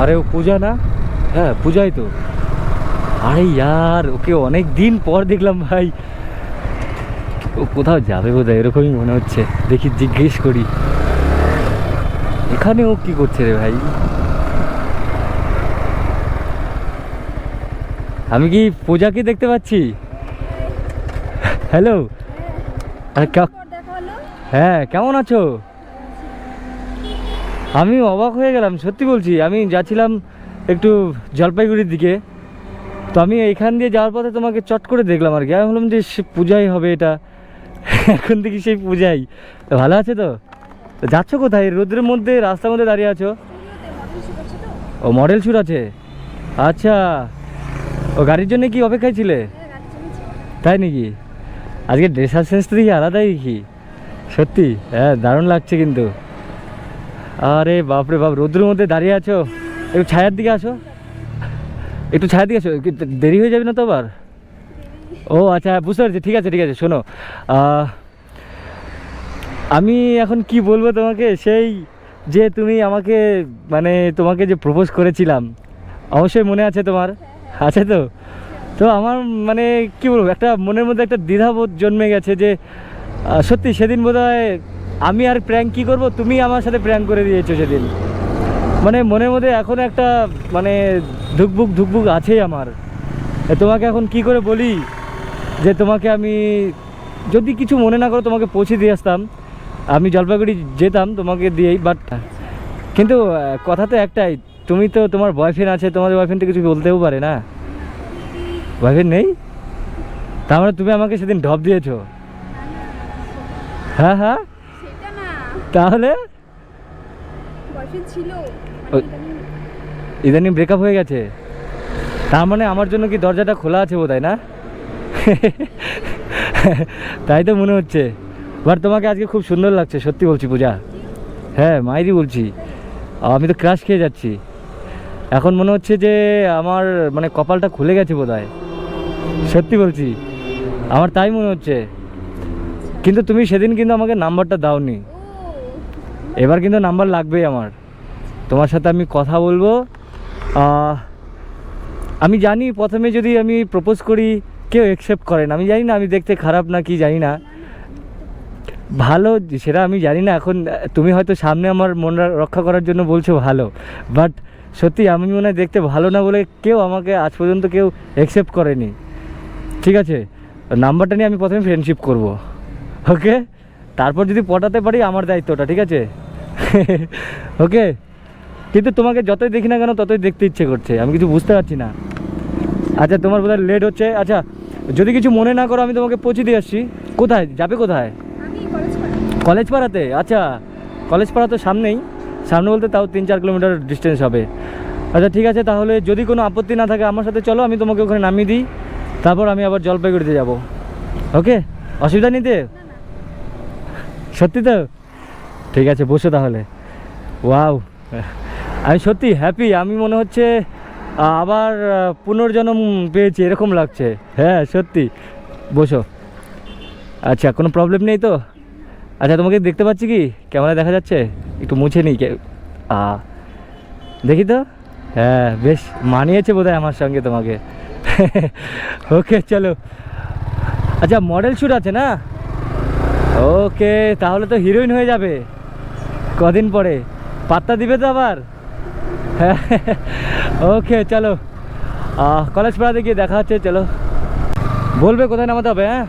আরে ও পূজা না? হ্যাঁ পূজাই তো। আরে ইয়ার ওকে অনেক দিন পর দেখলাম ভাই। ও কোথাও যাবে বোধহয় এরকমই মনে হচ্ছে। দেখি জিজ্ঞেস করি। এখানে ও কি করছে রে ভাই? আমি কি পূজাকে দেখতে পাচ্ছি? হ্যালো? আরে কা- হ্যাঁ কেমন আছো? আমি অবাক হয়ে গেলাম, সত্যি বলছি। আমি যাচ্ছিলাম একটু জলপাইগুড়ির দিকে। তো আমি এখান দিয়ে যাওয়ার পথে তোমাকে চট করে দেখলাম আর কি। আমি বললাম যে সে পূজাই হবে এটা। এখন দেখি সেই পূজাই। ভালো আছে তো? যাচ্ছ কোথায়? রোদ্রের মধ্যে, রাস্তার মধ্যে দাঁড়িয়ে আছো? ও, মডেল শুট আছে? আচ্ছা। ও, গাড়ির জন্য কি অপেক্ষায় ছিলে? তাই নাকি? আজকে ড্রেসার সেন্স তো দেখি আলাদাই কি। সত্যি? হ্যাঁ দারুণ লাগছে কিন্তু। আরে বাপরে বাপ, রোদ্রের মধ্যে দাঁড়িয়ে আছো? একটু ছায়ার দিকে আসো। একটু ছায়ার দিকে আসো দেরি হয়ে যাবে না তো আবার? ও আচ্ছা বুঝতে পারছি, ঠিক আছে ঠিক আছে, শোনো। আমি এখন কি বলব তোমাকে? সেই যে তুমি আমাকে মানে তোমাকে যে প্রপোজ করেছিলাম, অবশ্যই মনে আছে তোমার? আছে তো? তো আমার মানে কি বলব, একটা মনের মধ্যে একটা দ্বিধাবোধ জন্মে গেছে যে সত্যি সেদিন বোধ আমি আর প্র্যাঙ্ক কী করব? তুমি আমার সাথে প্র্যাঙ্ক করে দিয়েছ সেদিন। মানে মনের মধ্যে এখন একটা মানে ধুকবুক ধুকবুক আছেই আমার। তোমাকে এখন কি করে বলি? যে তোমাকে আমি যদি কিছু মনে না করো, তোমাকে পৌঁছে দিয়ে আসতাম। আমি জলপাইগুড়ি যেতাম তোমাকে দিয়েই বাট কিন্তু কথা তো একটাই। তুমি তো তোমার বয়ফ্রেন্ড আছে তোমার বয়ফ্রেন্ড কিছু বলতেও পারে না। বয়ফ্রেন্ড নেই? তার মানে তুমি আমাকে সেদিন ঢপ দিয়েছ। হ্যাঁ হ্যাঁ। তাহলে? ছিল ওই- ইদানিং ব্রেকআপ হয়ে গেছে? তার মানে আমার জন্য কি দরজাটা খোলা আছে বোধহয় না? তাই তো মনে হচ্ছে। বাট তোমাকে আজকে খুব সুন্দর লাগছে সত্যি বলছি পূজা। হ্যাঁ মাইরি বলছি। আমি তো ক্রাশ খেয়ে যাচ্ছি। এখন মনে হচ্ছে যে আমার মানে কপালটা খুলে গেছে বোধহয়। সত্যি বলছি। আমার তাই মনে হচ্ছে। কিন্তু তুমি সেদিন কিন্তু আমাকে নাম্বারটা দাওনি। এবার কিন্তু নাম্বার লাগবেই আমার। তোমার সাথে আমি কথা বলব। আমি জানি প্রথমে যদি আমি প্রপোজ করি, কেউ অ্যাকসেপ্ট করে না। আমি জানি না আমি দেখতে খারাপ না কি জানি না। ভালো সেটা আমি জানি না। এখন তুমি হয়তো সামনে আমার মন রক্ষা করার জন্য বলছো ভালো। বাট সত্যি আমি মনে হয় দেখতে ভালো না বলে কেউ আমাকে আজ পর্যন্ত কেউ অ্যাকসেপ্ট করেনি। ঠিক আছে? নাম্বারটা নিয়ে আমি প্রথমে ফ্রেন্ডশিপ করব। ওকে তারপর যদি পটাতে পারি, আমার দায়িত্বটা, ঠিক আছে? ওকে কিন্তু তোমাকে যতই দেখি না কেন ততই দেখতে ইচ্ছে করছে। আমি কিছু বুঝতে পারছি না। আচ্ছা তোমার বোধহয় লেট হচ্ছে। আচ্ছা যদি কিছু মনে না করো আমি তোমাকে পৌঁছে দিয়ে আসছি। কোথায়? যাবে কোথায়? কলেজ পাড়াতে। আচ্ছা কলেজ পাড়া তো সামনেই। সামনে বলতে তাও তিন চার কিলোমিটার ডিস্টেন্স হবে। আচ্ছা ঠিক আছে তাহলে যদি কোনো আপত্তি না থাকে আমার সাথে চলো আমি তোমাকে ওখানে নামিয়ে দিই। তারপর আমি আবার জলপাইগুড়িতে যাব। ওকে অসুবিধা নিতে সত্যি তো? ঠিক আছে, বসো তাহলে। ওয়াও। আমি সত্যি হ্যাপি আমি মনে হচ্ছে আবার পুনর্জন্ম পেয়েছি, এরকম লাগছে। হ্যাঁ সত্যি। বসো। আচ্ছা কোনো প্রবলেম নেই তো? আচ্ছা তোমাকে দেখতে পাচ্ছি কি? ক্যামেরা দেখা যাচ্ছে? একটু মুছে নিই আ, দেখি তো? হ্যাঁ বেশ, মানিয়েছে বোধহয় আমার সঙ্গে তোমাকে। ওকে, চলো। আচ্ছা মডেল শ্যুট আছে না? ওকে, তাহলে তো হিরোইন হয়ে যাবে। কদিন পরে? পাত্তা দিবে তো আবার? ওকে, চলো। কলেজ পাড়াতে গিয়ে দেখা হচ্ছে, চলো। বলবে কোথায় নামাতে হবে হ্যাঁ?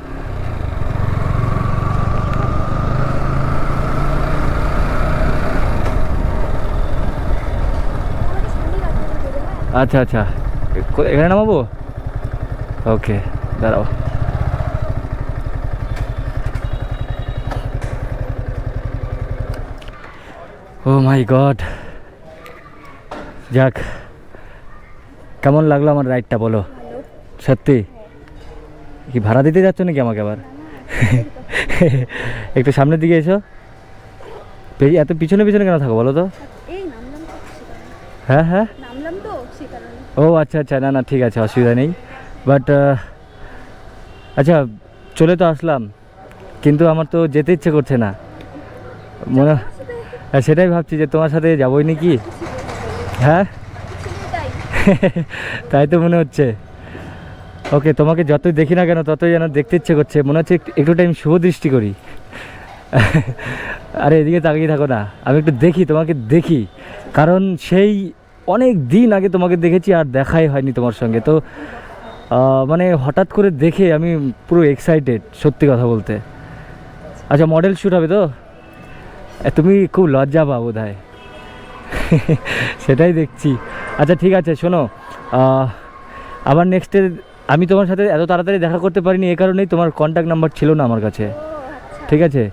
আচ্ছা আচ্ছা। এখানে নামাবো? ওকে, দাঁড়াও। ও মাই গড যাক কেমন লাগল আমার রাইডটা বলো? সত্যি? কি ভাড়া দিতে যাচ্ছ নাকি আমাকে আবার? একটু সামনের দিকে এসো। এত পিছনে পিছনে কেন থাকো বলো তো? হ্যাঁ হ্যাঁ? ও আচ্ছা আচ্ছা না না ঠিক আছে অসুবিধা নেই। বাট আচ্ছা চলে তো আসলাম। কিন্তু আমার তো যেতে ইচ্ছে করছে না। মনে হ্যাঁ, সেটাই ভাবছি যে তোমার সাথে যাবোই নাকি? হ্যাঁ? তাই তো মনে হচ্ছে। ওকে, তোমাকে যতই দেখি না কেন, ততই যেন দেখতে ইচ্ছে করছে। মনে হচ্ছে একটু- টাইম শুভ দৃষ্টি করি। আরে, এদিকে তাকিয়ে থাকো না। আমি একটু দেখি, তোমাকে দেখি। কারণ সেই অনেক দিন আগে তোমাকে দেখেছি আর দেখাই হয়নি তোমার সঙ্গে। তো মানে হঠাৎ করে দেখে আমি পুরো এক্সাইটেড সত্যি কথা বলতে। আচ্ছা মডেল শ্যুট হবে তো? তুমি খুব লজ্জা পাও বোধ সেটাই দেখছি। আচ্ছা ঠিক আছে, শোনো আবার নেক্সটে আমি তোমার সাথে এত তাড়াতাড়ি দেখা করতে পারিনি এই কারণেই তোমার কন্ট্যাক্ট নাম্বার ছিল না আমার কাছে। ঠিক আছে?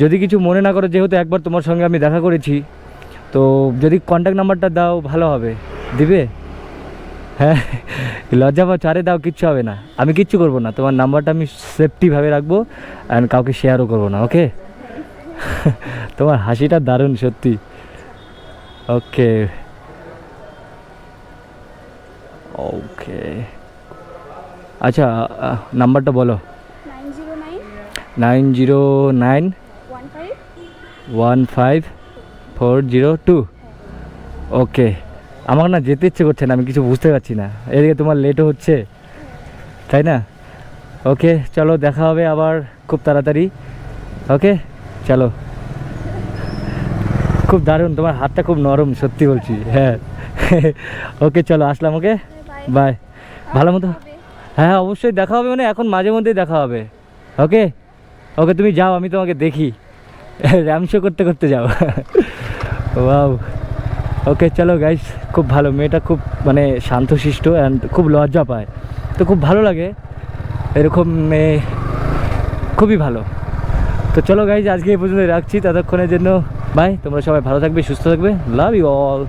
যদি কিছু মনে না করো, যেহেতু একবার তোমার সঙ্গে আমি দেখা করেছি, তো যদি কন্ট্যাক্ট নাম্বারটা দাও, ভালো হবে। দিবে? হ্যাঁ লজ্জা পাচ্ছ চারে দাও, কিচ্ছু হবে না। আমি কিচ্ছু করব না, তোমার নাম্বারটা আমি সেফটিভাবে রাখব অ্যান্ড কাউকে শেয়ারও করব না ওকে তোমার হাসিটা দারুণ সত্যি। ওকে। ওকে। আচ্ছা নাম্বারটা বলো। Nine zero nine. One five four zero two. Okay. আমার না যেতে ইচ্ছে করছে না আমি কিছু বুঝতে পারছি না। এদিকে তোমার লেটও হচ্ছে তাই না? ওকে চলো দেখা হবে আবার খুব তাড়াতাড়ি। ওকে? চলো। খুব দারুণ তোমার হাতটা খুব নরম সত্যি বলছি হ্যাঁ। ওকে চলো আসলাম ওকে? বাই ভালো মতো হ্যাঁ অবশ্যই দেখা হবে মানে এখন মাঝে মধ্যেই দেখা হবে। ওকে? ওকে তুমি যাও আমি তোমাকে দেখি। র্যাম শো করতে করতে যাও। ওয়াও। ওকে চলো গাইস খুব ভালো মেয়েটা খুব মানে শান্তশিষ্ট অ্যান্ড খুব লজ্জা পায়। তো খুব ভালো লাগে। এরকম মেয়ে খুবই ভালো। তো চলো গাইজ আজকে এই পর্যন্ত রাখছি। ততক্ষণের জন্য বাই তোমরা সবাই ভালো থাকবে, সুস্থ থাকবে। Love you all